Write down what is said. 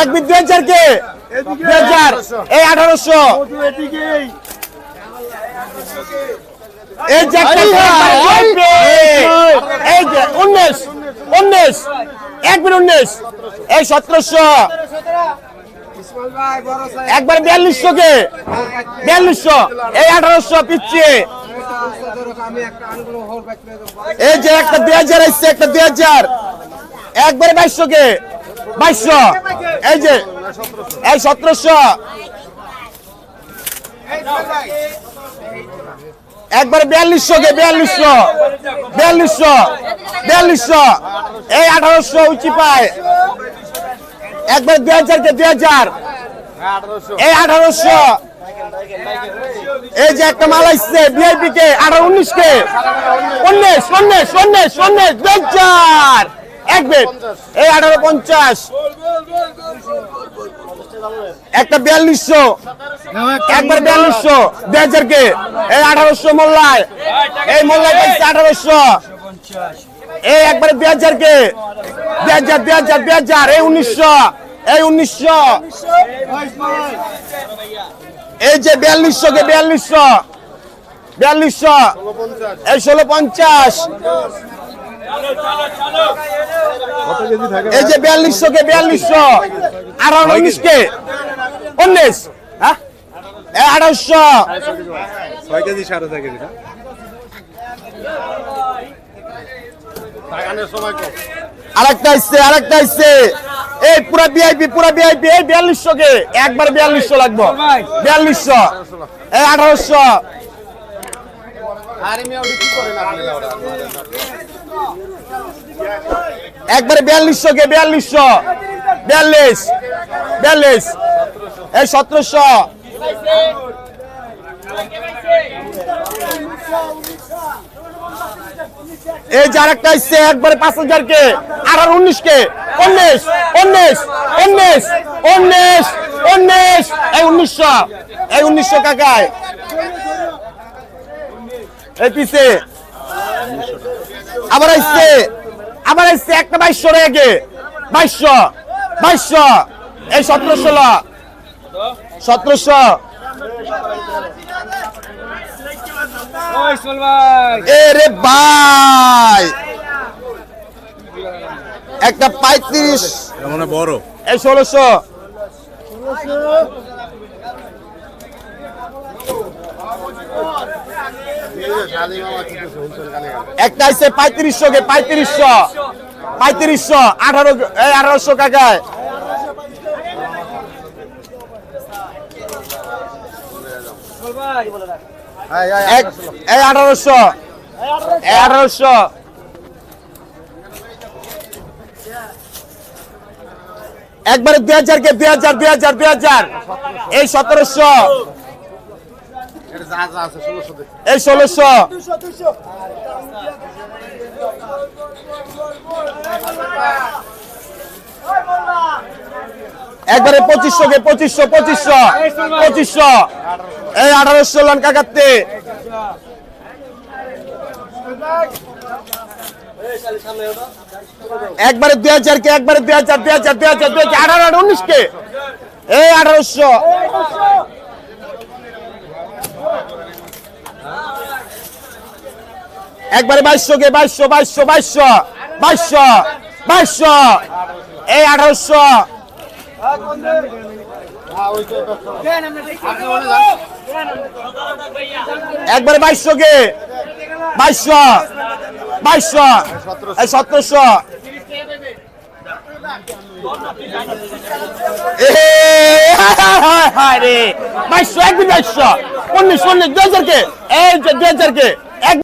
এক বিট হাজার কে? এই আঠারোশো। এই এই যে উনিশ উনিশ। এক বিট উনিশ। এই সতেরোশো। একবার বিয়াল্লিশশো কে? বিয়াল্লিশশো। এই আঠারোশো পিচ্ছি। এই যে একটা দুই হাজার এসছে একটা দুই হাজার। একবারে বাইশশো কে বাইশশো। এই যে, এই সতেরোশো। একবারে বিয়াল্লিশশো কে বিয়াল্লিশশো বিয়াল্লিশশো বিয়াল্লিশশো। এই আঠারোশো উঁচি পায়। একবার দুই হাজার কে দুই হাজার। এই আঠারোশো। এই যে একটা মাল আসছে ভিআইপি কে আঠারো উনিশ কে উনিশ উনিশ উনিশ উনিশ, দুই হাজার। এক বেড এই আঠারো পঞ্চাশ। একটা বিয়াল্লিশশো। একবার বিয়াল্লিশশো। হাজার কে এই আঠারোশো মোল্লায়। এই মোল্লায় পাইছে আঠারোশো। এই একবারে দুই হাজার কে দুই হাজার দুই হাজার দুই হাজার। এই উনিশশো। এই উনিশশো। এই যে বিয়াল্লিশশো কে বিয়াল্লিশশো। বিয়াল্লিশশো। এই ষোলো পঞ্চাশ। এই যে বিয়াল্লিশশো কে বিয়াল্লিশশো। আঠারো উনিশ কে উনিশ। হ্যাঁ? এই আঠারোশো। ছয় কেজি সাড়ে ছয় কেজি না? আরেকটা আসছে আরেকটা আসছে। এই পুরা ভিআইপি পুরা ভিআইপি এই বিয়াল্লিশশো কে। একবার বিয়াল্লিশশো লাগবো। বিয়াল্লিশশো। এই আঠারোশো। একবারে বিয়াল্লিশশো কে? বিয়াল্লিশশো। বিয়াল্লিশ। বিয়াল্লিশ। এই সতেরোশো। এই যে আরেকটা আসছে একবারে পাঁচ হাজার কে? আঠারো উনিশ কে? উনিশ উনিশ উনিশ উনিশ উনিশ। এই উনিশশো। এই উনিশশো কাকায়। এই পিছে আবার আসছে আবার আসছে একটা বাইশশো রেগে বাইশশো বাইশশো। এই সতেরো ষোলো সতেরোশো। এ রে ভাই। একটা পঁয়ত্রিশ। বড়। এই ষোলোশো। একটা আছে পঁয়ত্রিশশো কে পঁয়ত্রিশশো। পঁয়ত্রিশশো আঠারো এই আঠারোশো কাকায়। এক এই আঠারোশো। এই আঠারোশো। একবারে দুই হাজার কে দুই হাজার দুই হাজার দুই হাজার। এই সতেরোশো। এই ষোলোশো। একবারে পঁচিশশো কে, পঁচিশশো পঁচিশশো পঁচিশশো। এই আঠারোশো লঙ্কা কাটতে একবারে দুই হাজার কে, একবারে দুই হাজার দুই হাজার দুই হাজার দুই হাজার আঠারো, উনিশ কে। এই আঠারোশো। একবারে বাইশশো কে, বাইশশো বাইশশো বাইশশো বাইশশো বাইশশো, এই আঠারোশো। একবারে বাইশশো কে, বাইশশো বাইশশো, এই সতেরোশো। বাইশশো, একদিন বাইশশো। উনিশ উনিশ, দুই হাজার কে, এই দুই হাজার কে, এক